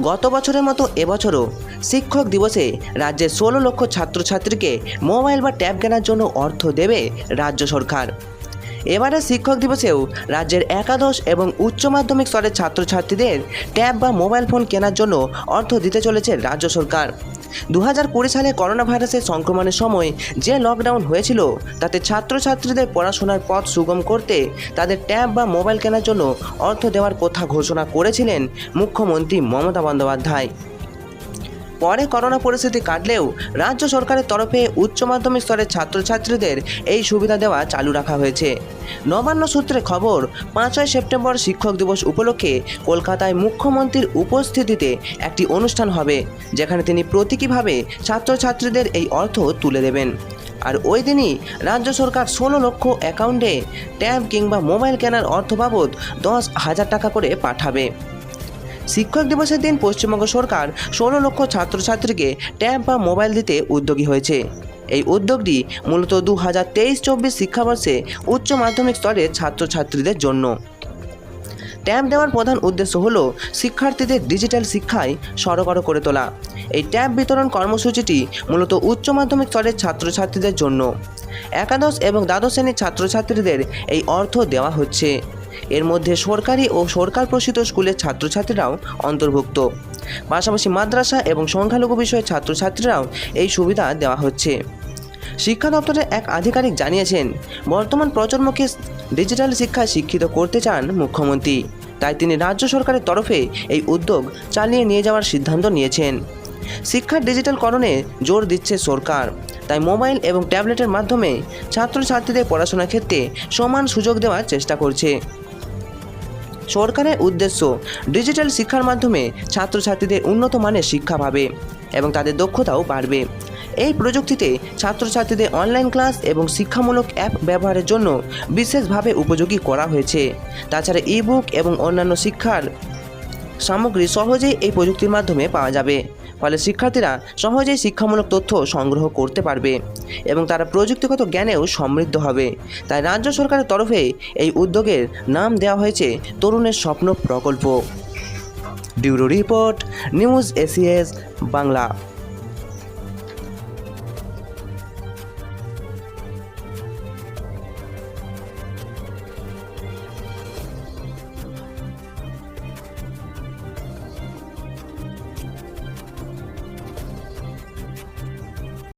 গত বছরের মতো এবছরও শিক্ষক দিবসে রাজ্যের ষোলো লক্ষ ছাত্রছাত্রীকে মোবাইল বা ট্যাব কেনার জন্য অর্থ দেবে রাজ্য সরকার। এবারে শিক্ষক দিবসেও রাজ্যের একাদশ এবং উচ্চ মাধ্যমিক স্তরের ছাত্রছাত্রীদের ট্যাব বা মোবাইল ফোন কেনার জন্য অর্থ দিতে চলেছে রাজ্য সরকার। দু হাজার কুড়ি সালে করোনা ভাইরাসের সংক্রমণের সময় যে লকডাউন হয়েছিল, তাতে ছাত্রছাত্রীদের পড়াশোনার পথ সুগম করতে তাদের ট্যাব বা মোবাইল কেনার জন্য অর্থ দেওয়ার কথা ঘোষণা করেছিলেন মুখ্যমন্ত্রী মমতা বন্দ্যোপাধ্যায়। পরে করোনা পরিস্থিতি কাটলেও রাজ্য সরকারের তরফে উচ্চ মাধ্যমিক স্তরের ছাত্রছাত্রীদের এই সুবিধা দেওয়া চালু রাখা হয়েছে। নবান্ন সূত্রে খবর, পাঁচই সেপ্টেম্বর শিক্ষক দিবস উপলক্ষে কলকাতায় মুখ্যমন্ত্রীর উপস্থিতিতে একটি অনুষ্ঠান হবে, যেখানে তিনি প্রতীকীভাবে ছাত্রছাত্রীদের এই অর্থ তুলে দেবেন। আর ওই দিনই রাজ্য সরকার ষোলো লক্ষ অ্যাকাউন্টে ট্যাব কিংবা মোবাইল কেনার অর্থ বাবদ দশ হাজার টাকা করে পাঠাবে। শিক্ষক দিবসের দিন পশ্চিমবঙ্গ সরকার ষোলো লক্ষ ছাত্রছাত্রীকে ট্যাব বা মোবাইল দিতে উদ্যোগী হয়েছে। এই উদ্যোগটি মূলত দু হাজার তেইশ চব্বিশ শিক্ষাবর্ষে উচ্চ মাধ্যমিক স্তরের ছাত্রছাত্রীদের জন্য। ট্যাব দেওয়ার প্রধান উদ্দেশ্য হল শিক্ষার্থীদের ডিজিটাল শিক্ষায় সরগর করে তোলা। এই ট্যাব বিতরণ কর্মসূচিটি মূলত উচ্চ মাধ্যমিক স্তরের ছাত্রছাত্রীদের জন্য। একাদশ এবং দ্বাদশ শ্রেণির ছাত্রছাত্রীদের এই অর্থ দেওয়া হচ্ছে। এর মধ্যে সরকারি ও সরকার প্রসিত স্কুলের ছাত্রছাত্রীরাও অন্তর্ভুক্ত। পাশাপাশি মাদ্রাসা এবং সংখ্যালঘু বিষয়ের ছাত্রছাত্রীরাও এই সুবিধা দেওয়া হচ্ছে। শিক্ষা দপ্তরের এক আধিকারিক জানিয়েছেন, বর্তমান প্রজন্মকে ডিজিটাল শিক্ষায় শিক্ষিত করতে চান মুখ্যমন্ত্রী। তাই তিনি রাজ্য সরকারের তরফে এই উদ্যোগ চালিয়ে নিয়ে যাওয়ার সিদ্ধান্ত নিয়েছেন। শিক্ষার ডিজিটালকরণে জোর দিচ্ছে সরকার। তাই মোবাইল এবং ট্যাবলেটের মাধ্যমে ছাত্রছাত্রীদের পড়াশোনার ক্ষেত্রে সমান সুযোগ দেওয়ার চেষ্টা করছে। সরকারের উদ্দেশ্য ডিজিটাল শিক্ষার মাধ্যমে ছাত্রছাত্রীদের উন্নত মানের শিক্ষা পাবে এবং তাদের দক্ষতাও বাড়বে। এই প্রযুক্তিতে ছাত্রছাত্রীদের অনলাইন ক্লাস এবং শিক্ষামূলক অ্যাপ ব্যবহারের জন্য বিশেষভাবে উপযোগী করা হয়েছে। তাছাড়া ইবুক এবং অন্যান্য শিক্ষার সামগ্রী সহজেই এই প্রযুক্তির মাধ্যমে পাওয়া যাবে। ফলে শিক্ষার্থীরা সহজেই শিক্ষামূলক তথ্য সংগ্রহ করতে পারবে এবং তারা প্রযুক্তিগত জ্ঞানেও সমৃদ্ধ হবে। তাই রাজ্য সরকারের তরফে এই উদ্যোগের নাম দেওয়া হয়েছে তরুণের স্বপ্ন প্রকল্প। ডিউরো রিপোর্ট, নিউজ এসিএস, বাংলা।